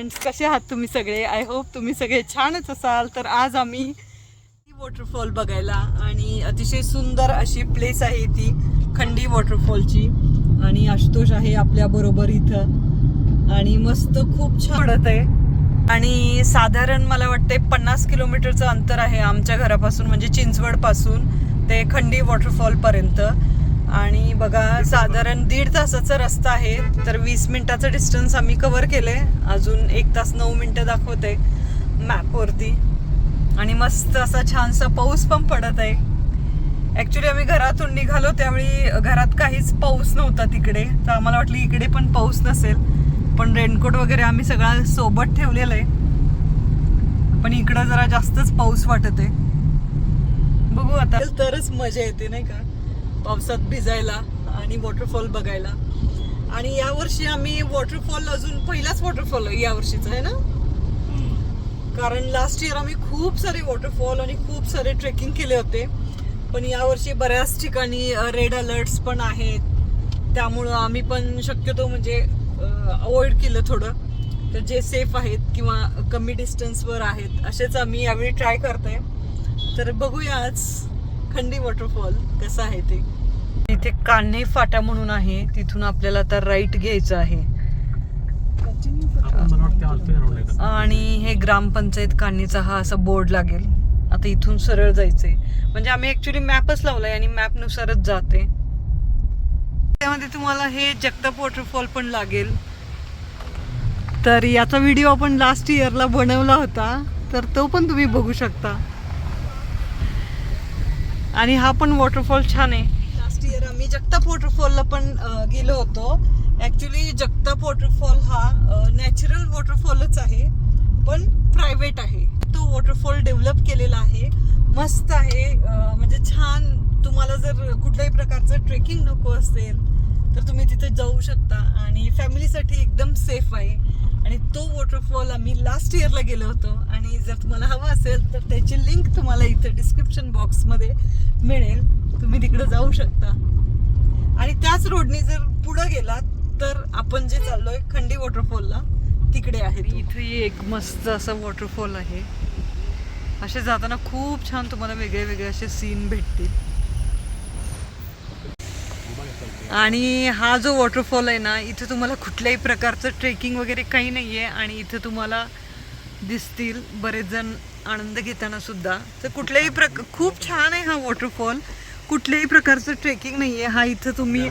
Friends कसे आहात तुम्ही सगळे? आय होप तुम्ही सगळे छानच असाल. तर आज आम्ही वॉटरफॉल बघायला आणि अतिशय सुंदर अशी प्लेस आहे ती खंडी वॉटरफॉलची आणि आशुतोष आहे आपल्या बरोबर इथं. आणि मस्त खूप छान पडत आहे. आणि साधारण मला वाटते पन्नास किलोमीटरचं अंतर आहे आमच्या घरापासून म्हणजे चिंचवडपासून ते खंडी वॉटरफॉल पर्यंत. आणि बघा साधारण दीड तासाचा रस्ता आहे. तर वीस मिनिटाचं डिस्टन्स आम्ही कव्हर केलंय. अजून एक तास नऊ मिनिटं दाखवते मॅपवरती आणि मस्त असा छानसा पाऊस पण पडत आहे. ऍक्च्युली आम्ही घरातून निघालो त्यावेळी घरात काहीच पाऊस नव्हता तिकडे. तर आम्हाला वाटलं इकडे पण पाऊस नसेल. पण रेनकोट वगैरे आम्ही सगळा सोबत ठेवलेलं आहे. पण इकडं जरा जास्तच पाऊस वाटत आहे बघू आता. तरच मजा येते नाही का? पावसात भिजायला आणि वॉटरफॉल बघायला. आणि यावर्षी आम्ही वॉटरफॉल अजून पहिलाच वॉटरफॉल यावर्षीचा आहे ना? कारण लास्ट इयर आम्ही खूप सारे वॉटरफॉल आणि खूप सारे ट्रेकिंग केले होते. पण यावर्षी बऱ्याच ठिकाणी रेड अलर्ट्स पण आहेत. त्यामुळं आम्ही पण शक्यतो म्हणजे अवॉइड केलं थोडं. तर जे सेफ आहेत किंवा कमी डिस्टन्सवर आहेत असेच आम्ही यावेळी ट्राय करतोय. तर बघूया आज खंडी वॉटरफॉल कसं आहे ते? इथे कान्हे फाटा म्हणून आहे तिथून आपल्याला आता राईट घ्यायचं आहे. आणि हे ग्रामपंचायत कान्हेचा हा असा बोर्ड लागेल. आता इथून सरळ जायचंय. म्हणजे आम्ही ऍक्च्युली मॅपच लावलाय आणि मॅपनुसारच जाते. त्यामध्ये तुम्हाला हे जगताप वॉटरफॉल पण लागेल. तर याचा व्हिडिओ आपण लास्ट इयरला बनवला होता. तर तो पण तुम्ही बघू शकता. आणि हा पण वॉटरफॉल छान आहे. लास्ट इयर आम्ही जगताप वॉटरफॉलला पण गेलो होतो. ऍक्च्युली जगताप वॉटरफॉल हा नॅचरल वॉटरफॉलच आहे पण प्रायव्हेट आहे. तो वॉटरफॉल डेव्हलप केलेला आहे. मस्त आहे म्हणजे छान. तुम्हाला जर कुठल्याही प्रकारचं ट्रेकिंग नको असेल तर तुम्ही तिथे जाऊ शकता. आणि फॅमिलीसाठी एकदम सेफ आहे. आणि तो वॉटरफॉल आम्ही लास्ट इयरला गेलो होतो. आणि जर तुम्हाला हवं असेल तर त्याची लिंक तुम्हाला इथं डिस्क्रिप्शन बॉक्समध्ये मिळेल. तुम्ही तिकडे जाऊ शकता. आणि त्याच रोडने जर पुढे गेलात तर आपण जे चाललोय खंडी वॉटरफॉलला तिकडे आहे इथे एक मस्त असं वॉटरफॉल आहे. असे जाताना खूप छान तुम्हाला वेगळे वेगळे असे सीन भेटतील. आणि हा जो वॉटरफॉल आहे ना इथे तुम्हाला कुठल्याही प्रकारचं ट्रेकिंग वगैरे काही नाही आहे आणि इथे तुम्हाला दिसतील बरेच जण आनंद घेताना सुद्धा. तर कुठल्याही प्रक खूप छान आहे हा वॉटरफॉल कुठल्याही प्रकारचं ट्रेकिंग नाही आहे हा इथं तुम्ही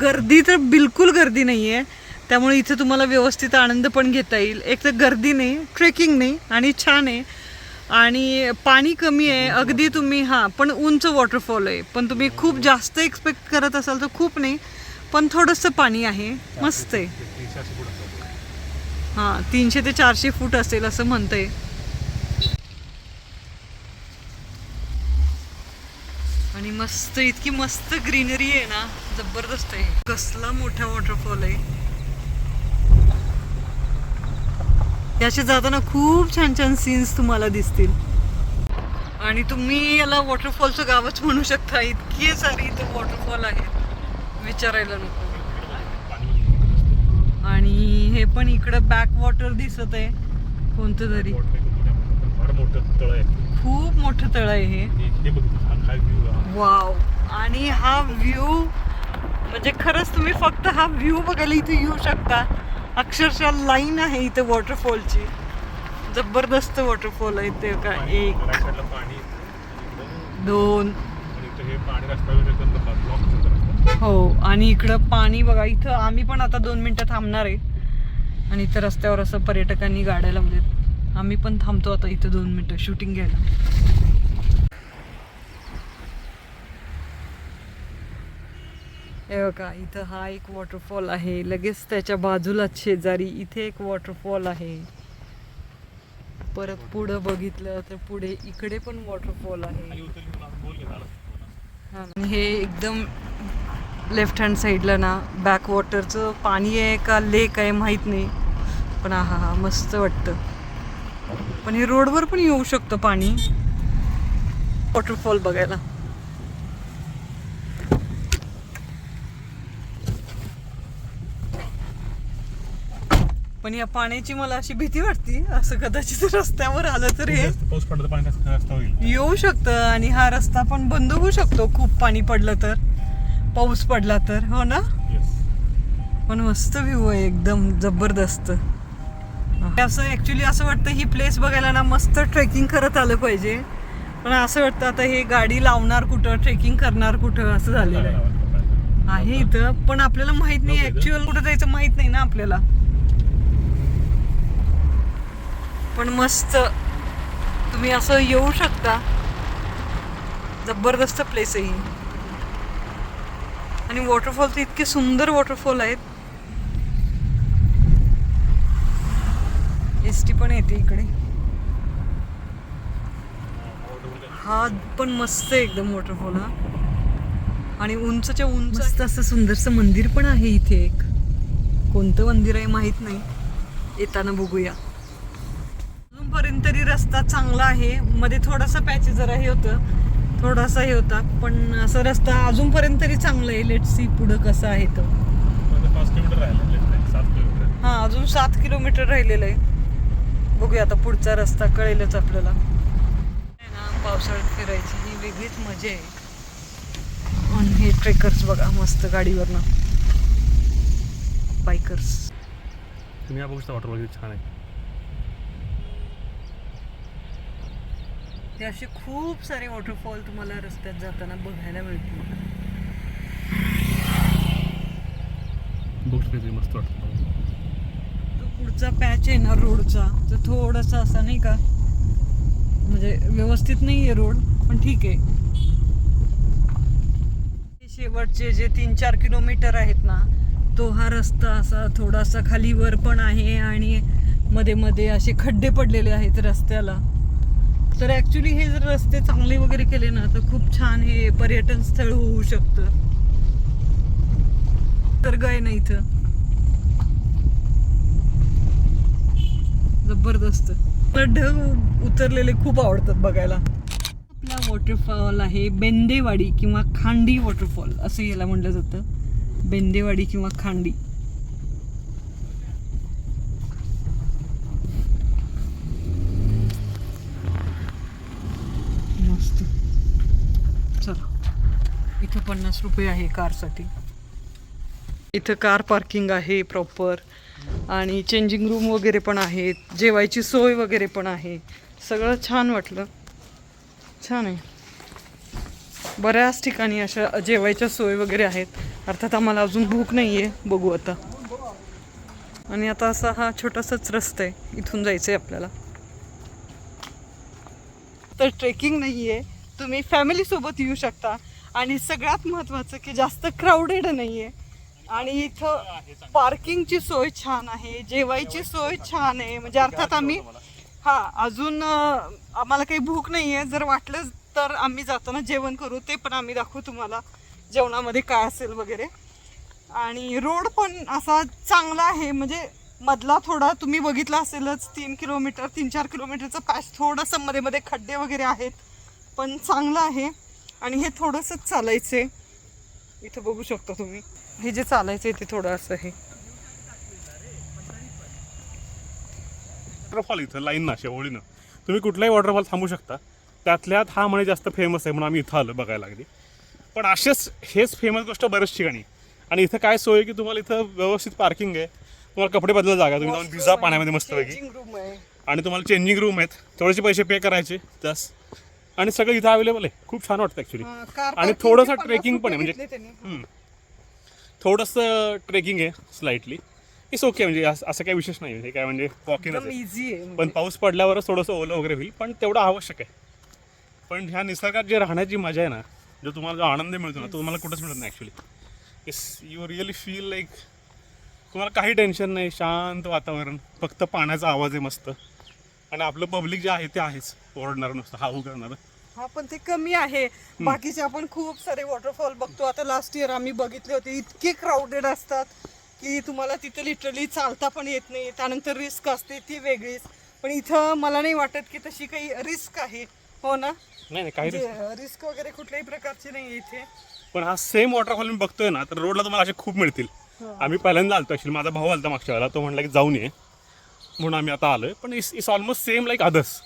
गर्दी तर बिलकुल गर्दी नाही आहे त्यामुळे इथे तुम्हाला व्यवस्थित आनंद पण घेता येईल. एक तर गर्दी नाही ट्रेकिंग नाही आणि छान आहे. आणि पाणी कमी आहे अगदी तुम्ही हां पण उंच वॉटरफॉल आहे. पण तुम्ही खूप जास्त एक्सपेक्ट करत असाल तर खूप नाही पण थोडंसं पाणी आहे. मस्त आहे. हां तीनशे ते चारशे फूट असेल असं म्हणतंय. आणि मस्त इतकी मस्त ग्रीनरी आहे ना जबरदस्त आहे. कसला मोठा वॉटरफॉल आहे. याचे जाताना खूप छान छान सीन्स तुम्हाला दिसतील. आणि तुम्ही याला वॉटरफॉलचं गावच म्हणू शकता. इतके सारे इथे वॉटरफॉल आहेत विचारायला नको. आणि हे पण इकडं बॅक वॉटर दिसत आहे. कोणतं तरी. खूप मोठं, तळ आहे हे. वाव आणि हा व्ह्यू म्हणजे खरंच तुम्ही फक्त हा व्ह्यू बघायला इथे येऊ शकता. अक्षरशः लाईन आहे इथे वॉटरफॉलची. जबरदस्त वॉटरफॉल आहे ते का? एक दोन. हे हो आणि इकडं पाणी बघा इथं आम्ही पण आता दोन मिनटं थांबणार आहे. आणि इथं रस्त्यावर असं पर्यटकांनी गाड्या लावल्यात. आम्ही पण थांबतो आता इथं दोन मिनटं शूटिंग घ्यायला. हे बघा इथं हा एक वॉटरफॉल आहे. लगेच त्याच्या बाजूलाच शेजारी इथे एक वॉटरफॉल आहे. परत पुढं बघितलं तर पुढे इकडे पण वॉटरफॉल आहे. हा हे एकदम लेफ्ट हँड साईडला ना बॅक वॉटरचं पाणी आहे का लेक आहे माहीत नाही. पण हा हा मस्त वाटतं. पण हे रोडवर पण येऊ शकतं पाणी. वॉटरफॉल बघायला. पण या पाण्याची मला अशी भीती वाटते. असं कदाचित रस्त्यावर आलं तर हे. पाऊस पडला तर पाणी कसं रस्ता होईल. येऊ शकतं आणि हा रस्ता पण बंद होऊ शकतो. खूप पाणी पडलं तर. पाऊस पडला तर. हो ना? पण मस्त व्ह्यू आहे. एकदम जबरदस्त. असं ऍक्च्युली असं वाटतं ही प्लेस बघायला ना मस्त ट्रेकिंग करत आलं पाहिजे. पण असं वाटतं आता हे गाडी लावणार कुठं ट्रेकिंग करणार कुठं असं झालेलं आहे. आहे इथं. पण आपल्याला माहीत नाही? ऍक्च्युअल कुठं जायचं माहीत नाही ना आपल्याला. पण मस्त. तुम्ही असं येऊ शकता. जबरदस्त प्लेस आहे आणि वॉटरफॉल तर इतके सुंदर वॉटरफॉल आहेत. एस टी पण येते इकडे. हा पण मस्त आहे एकदम वॉटरफॉल हा. आणि उंचच्या उंच असं सुंदरसं मंदिर पण आहे इथे एक. कोणतं मंदिर आहे माहीत नाही. येताना बघूया. तरी रस्ता चांगला आहे. मध्ये थोडासा पॅच जरा हे होतं. थोडासा हे होता. पण असं रस्ता अजूनपर्यंत तरी चांगलं आहे. लेट सी पुढं कसं आहे तो. पाच किलोमीटर राहिलं सात किलोमीटर. हा अजून सात किलोमीटर राहिलेलं आहे. बघूया आता पुढचा रस्ता कळेलच आपल्याला. आहे ना पावसाळ्यात फिरायची ही वेगळीच मजा आहे. आणि हे ट्रेकर्स बघा मस्त गाडीवरनं. बायकर्स तुम्ही या बघू शकता वॉटरफॉल छान आहे. हे असे खूप सारे वॉटरफॉल तुम्हाला रस्त्यात जाताना बघायला मिळतील. मस्त तो पुढचा पॅच आहे ना रोडचा तो थोडासा असा नाही का म्हणजे व्यवस्थित नाही आहे रोड पण ठीक आहे. शेवटचे जे तीन चार किलोमीटर आहेत ना तो हा रस्ता असा थोडासा खालीवर पण आहे आणि मध्ये मध्ये असे खड्डे पडलेले आहेत रस्त्याला. तर ॲक्च्युली हे जर रस्ते चांगले वगैरे केले ना तर खूप छान हे पर्यटन स्थळ होऊ शकतं. तर गाय ना इथं. जबरदस्त. मला ढग उतरलेले खूप आवडतात बघायला. आपला वॉटरफॉल आहे बेंदेवाडी किंवा खांडी वॉटरफॉल असं याला म्हटलं जातं. बेंदेवाडी किंवा खांडी मस्त चला इथं पन्नास रुपये आहे कारसाठी. इथं कार पार्किंग आहे प्रॉपर. आणि चेंजिंग रूम वगैरे पण आहेत जेवायची सोय वगैरे पण आहे. सगळं छान वाटलं. छान आहे. बऱ्याच ठिकाणी अशा जेवायच्या सोय वगैरे आहेत. अर्थात आम्हाला अजून भूक नाही आहे बघू आता. आणि आता असा हा छोटासाच रस्ता आहे. इथून जायचं आहे आपल्याला. तर ट्रेकिंग नाही आहे तुम्ही फॅमिलीसोबत येऊ शकता. आणि सगळ्यात महत्त्वाचं की जास्त क्राऊडेड नाही आहे आणि इथं पार्किंगची सोय छान आहे जेवायची सोय छान आहे. म्हणजे अर्थात आम्ही हा अजून आम्हाला काही भूक नाही आहे जर वाटलं तर आम्ही जाताना जेवण करू. ते पण आम्ही दाखवू तुम्हाला जेवणामध्ये काय असेल वगैरे. आणि रोड पण असा चांगला आहे. म्हणजे मधला थोडा तुम्ही बघितला असेलच तीन किलोमीटर तीन चार किलोमीटरचा पॅच थोडंसं मध्ये मध्ये खड्डे वगैरे आहेत. पण चांगलं आहे. आणि हे थोडंसंच चालायचं आहे इथं बघू शकता तुम्ही. हे जे चालायचं आहे ते थोडं असं आहे. वॉटरफॉल इथं लाईन ना ओळीनं. तुम्ही कुठलाही वॉटरफॉल थांबू शकता. त्यातल्यात हा म्हणे जास्त फेमस आहे म्हणून आम्ही इथं आलो बघायला लागली. पण असेच हेच फेमस गोष्ट बऱ्याच ठिकाणी. आणि इथं काय सोय की तुम्हाला इथं व्यवस्थित पार्किंग आहे. तुम्हाला कपडे बदलायला जागा तुम्ही जाऊन भिजा पाण्यामध्ये मस्तपैकी. room आहे. आणि तुम्हाला चेंजिंग रूम आहेत. थोडेसे पैसे पे करायचे. त्यास आणि सगळं इथं अवेलेबल आहे. खूप छान वाटतं ॲक्च्युली car आणि थोडंसं चे 50 ट्रेकिंग पण आहे म्हणजे. थोडंसं ट्रेकिंग आहे स्लाइटली इट्स ओके म्हणजे असं काही विशेष नाही हे काय म्हणजे इझी आहे. पण म्हणजे. पाऊस पडल्यावरच थोडंसं ओलं वगैरे होईल पण तेवढं आवश्यक आहे. पण ह्या निसर्गात जे राहण्याची मजा आहे ना जो तुम्हाला जो आनंद मिळतो ना तो तुम्हाला कुठंच मिळत नाही actually is you really feel like तुम्हाला काही टेन्शन नाही शांत वातावरण फक्त पाण्याचा आवाज आहे मस्त. आणि आपलं पब्लिक जे आहे ते आहेच ओरडणारं नुसतं हाऊ करणारं. हा पण ते कमी आहे. बाकीचे आपण खूप सारे वॉटरफॉल बघतो. आता लास्ट इयर आम्ही बघितले होते इतके क्राऊडेड असतात की तुम्हाला तिथे लिटरली चालता पण येत नाही. त्यानंतर रिस्क असते ती वेगळीच. पण इथं मला नाही वाटत की तशी काही रिस्क आहे. हो ना? नाही नाही काही म्हणजे रिस्क वगैरे कुठल्याही प्रकारची नाही इथे. पण हा सेम वॉटरफॉल मी बघतोय ना तर रोडला तुम्हाला असे खूप मिळतील. आम्ही पहिल्यांदा आलतो माझा भाऊ आलता मागच्या वेळेला तो म्हणला की जाऊन ये. म्हणून आम्ही आता आलो आहे पण is is almost same like others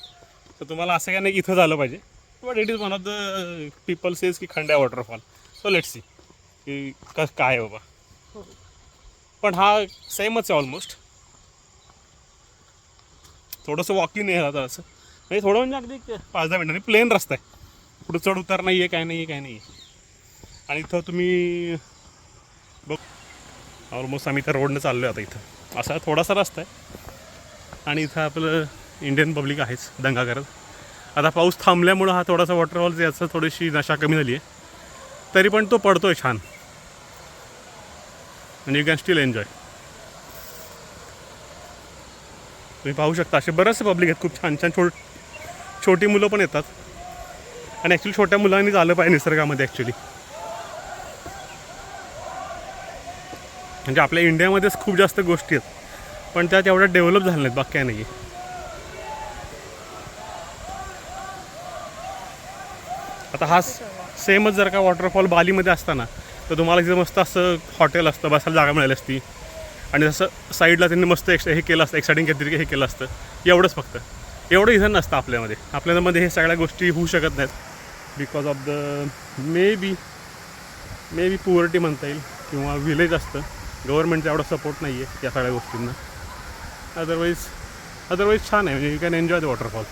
तर तुम्हाला असं काय नाही इथं झालं पाहिजे. But it is one of the people says की Khandya waterfall so let see की कस काय आहे बाबा. पण हा सेमच आहे ऑलमोस्ट थोडंसं वॉकिंग आहे आता असं. म्हणजे थोडं म्हणजे अगदी पाच दहा मिनिटांनी प्लेन रस्ता आहे. पुढं चढ उतार नाही आहे काय नाही आहे काय नाही आहे आणि इथं तुम्ही बघ ऑलमोस्ट आम्ही त्या रोडनं चाललो आहे आता इथं. असा थोडासा रस्ता आहे. आणि इथं आपलं इंडियन पब्लिक आहेच दंगा करत. आता पाऊस थांबल्यामुळं हा थोडासा वॉटरफॉल याचं थोडीशी नशा कमी झाली आहे. तरी पण तो पडतोय छान. आणि यू कॅन स्टील एन्जॉय तुम्ही पाहू शकता असे बरेचसे पब्लिक आहेत खूप छान छान छोट छोटी मुलं पण येतात. आणि ॲक्च्युली छोट्या मुलांनी झालं पाहिजे निसर्गामध्ये ॲक्च्युली म्हणजे आपल्या इंडियामध्येच खूप जास्त गोष्टी आहेत. पण त्या तेवढ्या डेव्हलप झाल्या नाहीत बाकी नाही आता हा सेमच जर का वॉटरफॉल बालीमध्ये असताना तर तुम्हाला तिथं मस्त असं हॉटेल असतं बसायला जागा मिळाली असती. आणि जसं साईडला त्यांनी मस्त एक्स हे केलं असतं एक्सायटिंग काहीतरी हे केलं असतं. एवढंच फक्त. एवढं इथं नसतं आपल्यामध्ये. आपल्यामध्ये हे सगळ्या गोष्टी होऊ शकत नाहीत. Because of the maybe maybe poverty म्हणता येईल किंवा विलेज असतं. गव्हर्नमेंटचा एवढा सपोर्ट नाही आहे या सगळ्या गोष्टींना. अदरवाईज अदरवाईज छान आहे म्हणजे you can enjoy the waterfall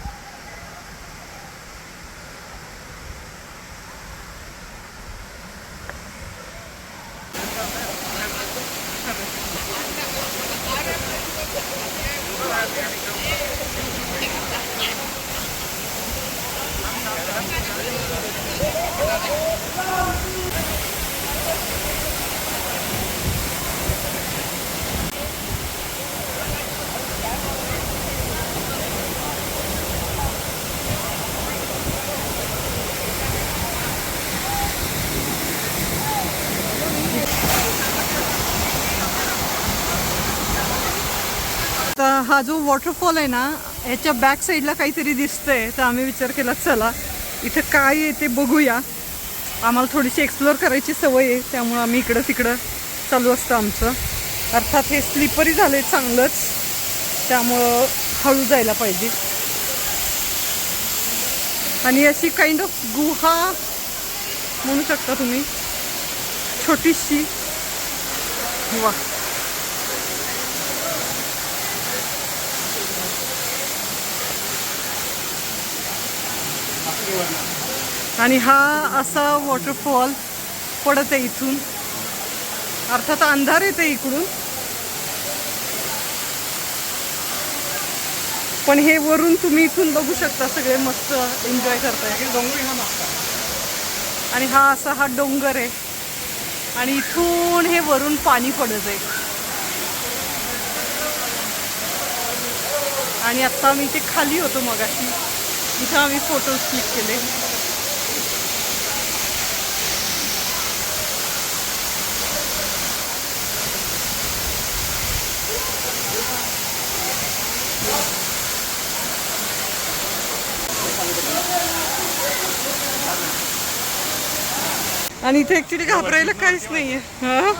तर हा जो वॉटरफॉल आहे ना याच्या बॅक साईडला काहीतरी दिसतंय तर आम्ही विचार केला चला इथं काय आहे ते बघूया. आम्हाला थोडीशी एक्सप्लोअर करायची सवय आहे त्यामुळं आम्ही इकडं तिकडं चालू असतं आमचं. अर्थात हे स्लिपरी आहे चांगलंच त्यामुळं हळू जायला पाहिजे. आणि अशी काइंड ऑफ गुहा म्हणू शकता तुम्ही छोटीशी. वा. आणि हा असा वॉटरफॉल पडत आहे इथून. अर्थात अंधार येते इकडून. पण हे वरून तुम्ही इथून बघू शकता सगळे मस्त एन्जॉय करताय. आणि हा असा हा डोंगर आहे. आणि इथून हे वरून पाणी पडत आहे आणि आता मी ते खाली होतो मगाशी. इथं आम्ही फोटोज क्लिक केले आणि इथे ऍक्च्युली घाबरायला काहीच नाहीये हा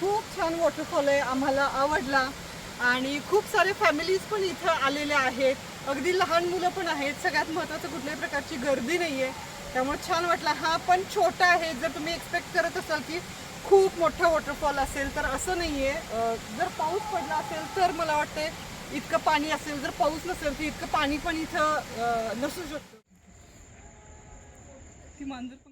खूप छान आहे आम्हाला आवडला. आणि खूप सारे फॅमिलीज पण इथं आलेल्या आहेत. अगदी लहान मुलं पण आहेत. सगळ्यात महत्त्वाचं कुठल्याही प्रकारची गर्दी नाही आहे त्यामुळे छान वाटला. हा पण छोटा आहे. जर तुम्ही एक्सपेक्ट करत असाल की खूप मोठा वॉटरफॉल असेल तर असं नाही आहे जर पाऊस पडला असेल तर मला वाटते इतकं पाणी असेल. जर पाऊस नसेल तर इतकं पाणी पण इथं नसू शकतं. ती मांजर पण